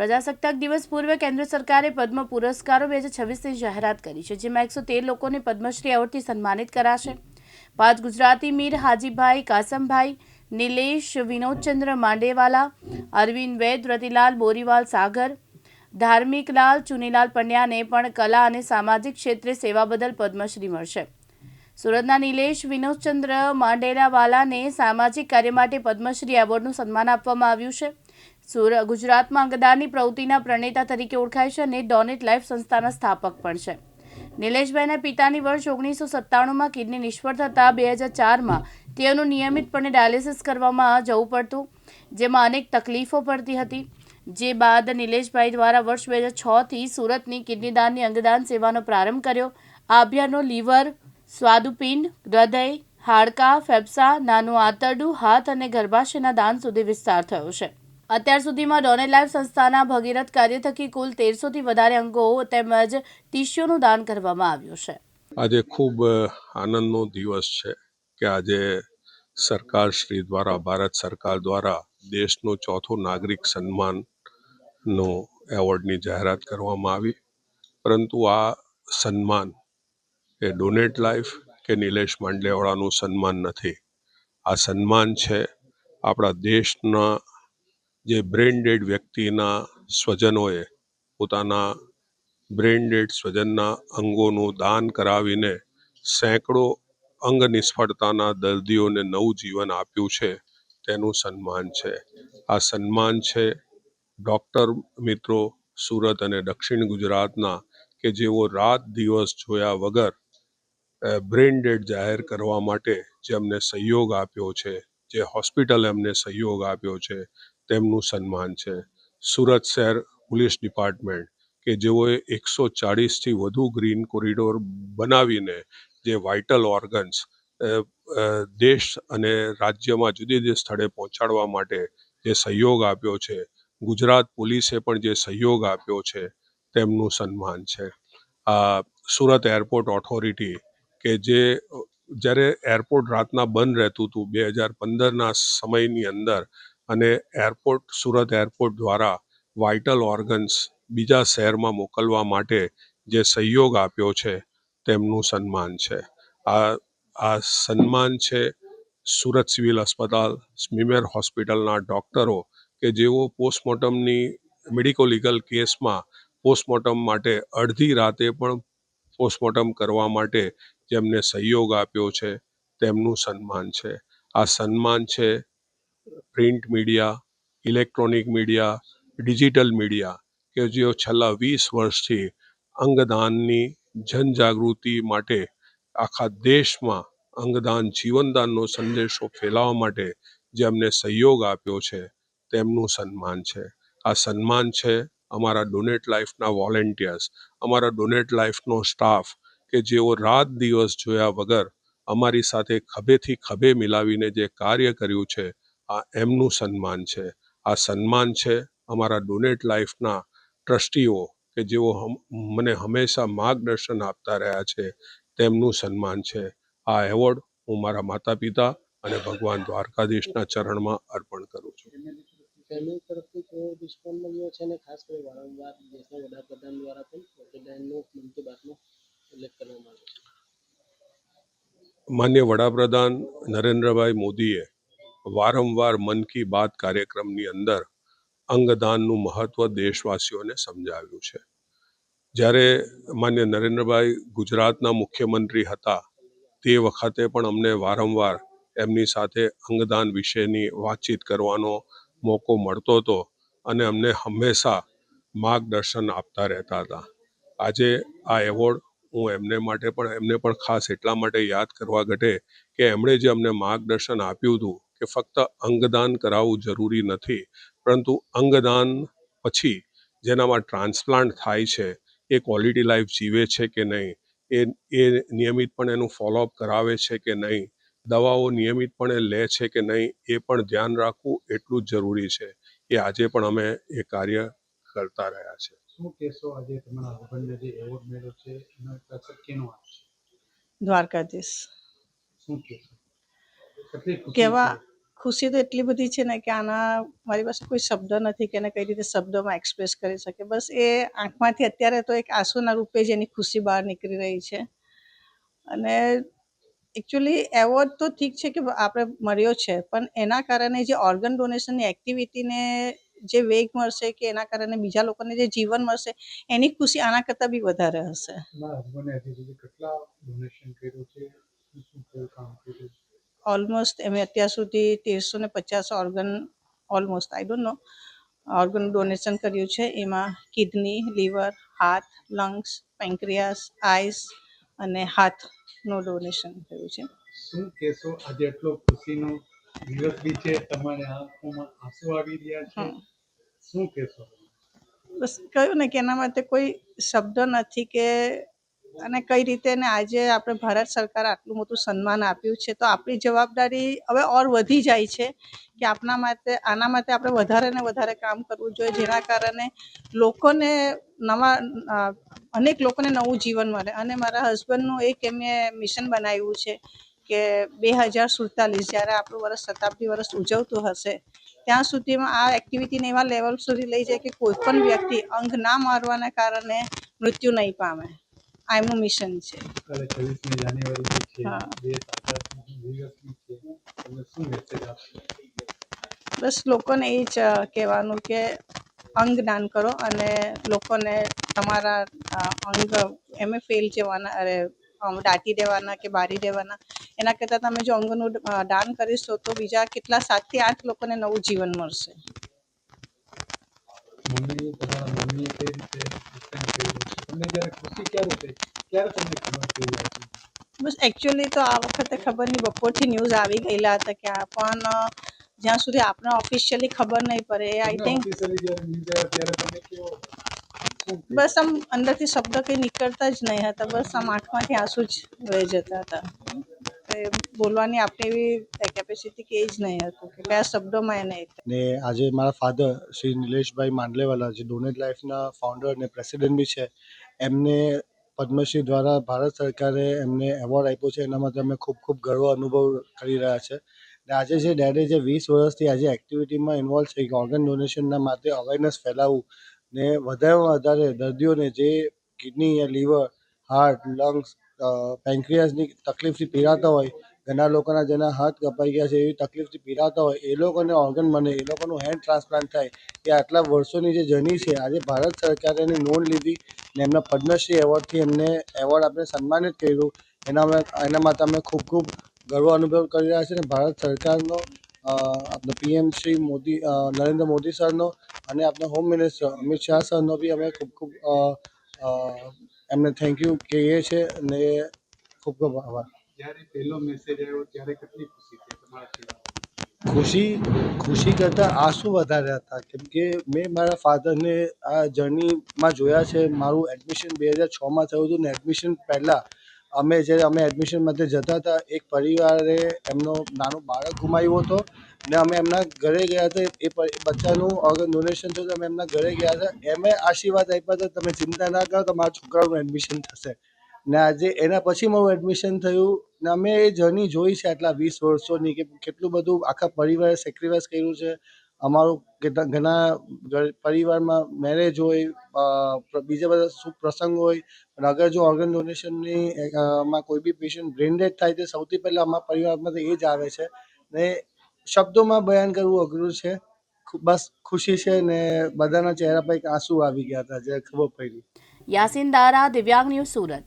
પ્રજાસત્તાક દિવસ પૂર્વે કેન્દ્ર સરકારે પદ્મ પુરસ્કારો બે હજાર છવ્વીસની જાહેરાત કરી છે, જેમાં એકસો તેર લોકોને પદ્મશ્રી એવોર્ડથી સન્માનિત કરાશે. પાંચ ગુજરાતી મીર હાજીભાઈ, કાસમભાઈ, નિલેશ, વિનોદચંદ્ર માંડેવાલા, અરવિંદ વૈદ રતિલાલ બોરીવાલ સાગર ધાર્મિકલાલ ચુનીલાલ પંડ્યાને પણ કલા અને સામાજિક ક્ષેત્રે સેવા બદલ પદ્મશ્રી મળશે. સુરતના નિલેશ, વિનોદચંદ્ર માંડેલાવાલાને સામાજિક કાર્ય માટે પદ્મશ્રી એવોર્ડનું સન્માન આપવામાં આવ્યું છે. સુર ગુજરાતમાં અંગદાનની પ્રવૃત્તિના પ્રણેતા તરીકે ઓળખાય છે અને ડોનેટ લાઈફ સંસ્થાના સ્થાપક પણ છે. નિલેશભાઈના પિતાની વર્ષ ઓગણીસો સત્તાણુંમાં કિડની નિષ્ફળ થતાં બે હજાર ચારમાં તેઓનું નિયમિતપણે ડાયાલિસિસ કરવામાં જવું પડતું, જેમાં અનેક તકલીફો પડતી હતી. જે બાદ નિલેશભાઈ દ્વારા વર્ષ બે હજાર છથી સુરતની કિડનીદાનની અંગદાન સેવાનો પ્રારંભ કર્યો. આ અભિયાનનો લીવર, સ્વાદુપિંડ, હૃદય, હાડકાં, ફેફસા, નાનું આંતરડું, હાથ અને ગર્ભાશયના દાન સુધી વિસ્તાર થયો છે. અત્યાર સુધીમાં ડોનેટ લાઈફ સંસ્થાના ભગીરથ કાર્ય થકી કુલ તેરસોથી વધારે અંગો તેમજ ટીશ્યુનું દાન કરવામાં આવ્યું છે. આજે ખૂબ આનંદનો દિવસ છે કે આજે સરકાર શ્રી દ્વારા, ભારત સરકાર દ્વારા દેશનો ચોથો નાગરિક સન્માનનો એવોર્ડની જાહેરાત કરવામાં આવી. પરંતુ આ સન્માન એ ડોનેટ લાઈફ કે નિલેશ માંડલેવાળાનું સન્માન નથી. આ સન્માન છે આપણા દેશના જે બ્રેન ડેડ વ્યક્તિના સ્વજનોએ પોતાના બ્રેન ડેડ સ્વજનના અંગોનું દાન કરાવીને સેંકડો અંગ નિષ્ફળતાના દર્દીઓને નવું જીવન આપ્યું છે, તેનું સન્માન છે. આ સન્માન છે ડૉક્ટર મિત્રો સુરત અને દક્ષિણ ગુજરાતના કે જેઓ રાત દિવસ જોયા વગર બ્રેન ડેડ જાહેર કરવા માટે જે અમને સહયોગ આપ્યો છે, જે હોસ્પિટલ એમને સહયોગ આપ્યો છે તેમનું સન્માન છે. સુરત શહેર પોલીસ ડિપાર્ટમેન્ટ કે જેઓએ એકસો ચાળીસથી વધુ ગ્રીન કોરિડોર બનાવીને જે વાઇટલ ઓર્ગન્સ દેશ અને રાજ્યમાં જુદી જુદી સ્થળે પહોંચાડવા માટે જે સહયોગ આપ્યો છે, ગુજરાત પોલીસે પણ જે સહયોગ આપ્યો છે, તેમનું સન્માન છે. આ સુરત એરપોર્ટ ઓથોરિટી કે જે જ્યારે એરપોર્ટ રાતના બંધ રહેતું હતું, બે હજાર પંદરના સમયની અંદર અને એરપોર્ટ, સુરત એરપોર્ટ દ્વારા વાઇટલ ઓર્ગન્સ બીજા શહેરમાં મોકલવા માટે જે સહયોગ આપ્યો છે, તેમનું સન્માન છે. આ આ સન્માન છે સુરત સિવિલ અસ્પતાલ સ્મીમેર હોસ્પિટલના ડૉક્ટરો કે જેઓ પોસ્ટમોર્ટમની મેડિકો લીગલ કેસમાં પોસ્ટમોર્ટમ માટે અડધી રાતે પણ પોસ્ટમોર્ટમ કરવા માટે જેમને સહયોગ આપ્યો છે, તેમનું સન્માન છે. આ સન્માન છે print media, electronic media, digital media કે જેઓ છેલ્લા વીસ વર્ષથી અંગદાનની જનજાગૃતિ માટે આખા દેશમાં અંગદાન જીવનદાનનો સંદેશો ફેલાવવા માટે જે અમને સહયોગ આપ્યો છે, તેમનું સન્માન છે. આ સન્માન છે અમારા ડોનેટ લાઈફના વોલેન્ટિયર્સ, અમારા ડોનેટ લાઈફનો સ્ટાફ કે જેઓ રાત દિવસ જોયા વગર અમારી સાથે ખભેથી ખભે મિલાવીને જે કાર્ય કર્યું છે આ એમનું સન્માન છે. આ સન્માન છે અમારા ડોનેટ લાઈફના ટ્રસ્ટીઓ કે જેઓ મને હંમેશા માર્ગદર્શન આપતા રહ્યા છે તેમનું સન્માન છે. આ એવોર્ડ હું મારા માતા પિતા અને ભગવાન દ્વારકાધીશના ચરણમાં અર્પણ કરું છું. ફેમિલી તરફથી કેવો રિસ્પોન્સ મળ્યો છે અને ખાસ કરી વારંવાર દેશના વડાપ્રધાન દ્વારા પણ વકીલાઈનનો મન કી બાતમાં ઉલ્લેખ કરવામાં આવ્યો છે. માન્ય વડાપ્રધાન નરેન્દ્રભાઈ મોદીએ વારંવાર મન કી બાત કાર્યક્રમની અંદર અંગદાનનું મહત્ત્વ દેશવાસીઓને સમજાવ્યું છે. જ્યારે માન્ય નરેન્દ્રભાઈ ગુજરાતના મુખ્યમંત્રી હતા, તે વખતે પણ અમને વારંવાર એમની સાથે અંગદાન વિશેની વાતચીત કરવાનો મોકો મળતો હતો અને અમને હંમેશા માર્ગદર્શન આપતા રહેતા હતા. આજે આ એવોર્ડ હું એમને માટે પણ, એમને પણ ખાસ એટલા માટે યાદ કરવા ઘટે કે એમણે જે અમને માર્ગદર્શન આપ્યું હતું કે ફક્ત અંગદાન કરાવવું જરૂરી નથી પરંતુ અંગદાન પછી જેનામાં ટ્રાન્સપ્લાન્ટ થાય છે એ ક્વોલિટી લાઈફ જીવે છે કે નહીં એ એ નિયમિતપણે એનું ફોલોઅપ કરાવે છે કે નહીં દવાઓ નિયમિતપણે લે છે કે નહીં એ પણ ધ્યાન રાખવું એટલું જ જરૂરી છે એ આજે પણ અમે એ કાર્ય કરતા રહ્યા છે. શું કહેશો આજે તમારા હસબન્ડને જે એવોર્ડ મળ્યો છે એનો એક કેનો આવે છે? દ્વારકાધીશ. શું કહેશો? કેવા છે? ખુશી તો એટલી બધી છે ને કે આના મારી પાસે કોઈ શબ્દ નથી કે એને કઈ રીતે શબ્દોમાં એક્સપ્રેસ કરી શકે. બસ એ આંખમાંથી અત્યારે તો એક આંસુના રૂપે જ એની ખુશી બહાર નીકળી રહી છે. અને એકચ્યુઅલી એવોર્ડ તો ઠીક છે કે આપણે મળ્યો છે, પણ એના કારણે જે ઓર્ગન ડોનેશનની એક્ટિવિટીને જે વેગ મળશે કે એના કારણે બીજા લોકોને જે જીવન મળશે, એની ખુશી આના કરતાં બી વધારે હશે. ઓલમોસ્ટ એમે અત્યાર સુધી તેરસો ને પચાસ organ almost I don't know organ donation કર્યું છે. એમાં કિડની લીવર હાથ લંગ્સ પેન્ક્રિયાસ આઈસ અને હાથનું ડોનેશન કર્યું છે. શું કહેશો? આજે એટલો ખુશીનો દિવસ બી છે. તમારે આંખોમાં આંસુ આવી રહ્યા છે. શું કહેશો? બસ કહ્યું ને કે એના માટે કોઈ શબ્દ નથી કે અને કઈ રીતે ને આજે આપણે ભારત સરકાર આટલું મોટું સન્માન આપ્યું છે, તો આપણી જવાબદારી હવે ઓર વધી જાય છે કે આપના માટે, આના માટે આપણે વધારે ને વધારે કામ કરવું જોઈએ, જેના કારણે લોકોને નવા અનેક લોકોને નવું જીવન મળે. અને મારા હસબન્ડનું એક એમને મિશન બનાવ્યું છે કે બે હજાર સુડતાલીસ, જ્યારે આપણું વર્ષ શતાબ્દી વર્ષ ઉજવતું હશે, ત્યાં સુધીમાં આ એક્ટિવિટીને એવા લેવલ સુધી લઈ જાય કે કોઈ પણ વ્યક્તિ અંગ ના મારવાના કારણે મૃત્યુ નહીં પામે. આ એમનું મિશન છે. બસ લોકોને એ જ કહેવાનું કે અંગ દાન કરો અને લોકોને તમારા અંગ એમે ફેલ જવાના અરે દાટી દેવાના કે બારી દેવાના એના કરતાં તમે જો અંગનું દાન કરીશો તો બીજા કેટલા સાતથી આઠ લોકોને નવું જીવન મળશે. મમ્મી તમારા મમ્મીએ કઈ રીતે ડિસ્ટન્સ કર્યું છે? તમને જ્યારે ખુશી ક્યારે થઈ? ત્યારે તમને ખબર પડી હતી બસ એકચ્યુઅલી તો આ વખતે ખબર નહીં બપોરથી ન્યૂઝ આવી ગયેલા હતા કે આ પણ જ્યાં સુધી આપણે ઓફિશિયલી ખબર નહીં પડે આઈ થિંક? બસ આમ અંદરથી શબ્દ કંઈ નીકળતા જ નહીં હતા બસ આમ આંખમાંથી આંસુ જ વહી જતા હતા. બોલવાની આપણે એવી કેપેસિટી કે જ નહીં હતું, કે કયા શબ્દોમાં એને ને આજે મારા ફાધર શ્રી નિલેશભાઈ માંડલેવાલા, જે ડોનેટ લાઈફના ફાઉન્ડર અને પ્રેસિડેન્ટ બી છે, એમને પદ્મશ્રી દ્વારા ભારત સરકારે એમને એવોર્ડ આપ્યો છે. એના માટે અમે ખૂબ ખૂબ ગર્વ અનુભવ કરી રહ્યા છે. ને આજે જે ડેડે જે વીસ વર્ષથી આજે એક્ટિવિટીમાં ઇન્વોલ્વ થઈ ઓર્ગન ડોનેશનના માટે અવેરનેસ ફેલાવવું, ને વધારેમાં વધારે દર્દીઓને જે કિડની યા લીવર હાર્ટ લંગ્સ પેન્ક્રિયાસની તકલીફથી પીડાતા હોય, ઘણા લોકોના જેના હાથ કપાઈ ગયા છે એવી તકલીફથી પીડાતા હોય, એ લોકોને ઓર્ગન બને, એ લોકોનું હેન્ડ ટ્રાન્સપ્લાન્ટ થાય, એ આટલા વર્ષોની જે જર્ની છે, આજે ભારત સરકારે એની નોંધ લીધી ને એમના પદ્મશ્રી એવોર્ડથી એમને એવોર્ડ આપણે સન્માનિત કર્યું. એના એના માટે અમે ખૂબ ખૂબ ગર્વ અનુભવ કરી રહ્યા છીએ અને ભારત સરકારનો આપણો પીએમ શ્રી મોદી નરેન્દ્ર મોદી સરનો અને આપણા હોમ મિનિસ્ટર અમિત શાહ સરનો બી અમે ખૂબ ખૂબ એમને થેન્ક યુ કહીએ છીએ અને ખૂબ ખૂબ આભાર. જ્યારે પહેલો મેસેજ આવ્યો ત્યારે કેટલી ખુશી થઈ તમારા ખુશી ખુશી કરતાં આંસુ વધારે હતા. કેમ કે મેં મારા ફાધરને આ જર્નીમાં જોયા છે. મારું એડમિશન બે હજાર છમાં થયું હતું ને એડમિશન પહેલાં. અમે જ્યારે અમે એડમિશન માટે જતા હતા એક પરિવારે એમનો નાનો બાળક ગુમાવ્યો હતો. ને અમે એમના ઘરે ગયા હતા, એ બચ્ચાનું ઓર્ગન ડોનેશન થયું તો અમે એમના ઘરે ગયા હતા. એમે આશીર્વાદ આપ્યા હતા, તમે ચિંતા ના કરો, તમારા છોકરાનું એડમિશન થશે. ને આજે એના પછી મારું એડમિશન થયું ને અમે એ જર્ની જોઈ છે આટલા વીસ વર્ષોની કે કેટલું બધું આખા પરિવારે સેક્રિફાઈસ કર્યું છે. અમારું કેટલા ઘણા પરિવારમાં મેરેજ હોય બીજા બધા શુભ પ્રસંગ હોય, પણ અગર જો ઓર્ગન ડોનેશનની કોઈ બી પેશન્ટ બ્રેન ડેડ થાય તો સૌથી પહેલાં અમારા પરિવારમાંથી એ જ આવે છે. ને શબ્દોમાં બયાન કરવું અઘરું છે. બસ ખુશી છે ને બધાના ચહેરા પર એક આંસુ આવી ગયા હતા, જે ખબર પડી. યાસીન દારા, દિવ્યાંગ ન્યૂઝ સુરત.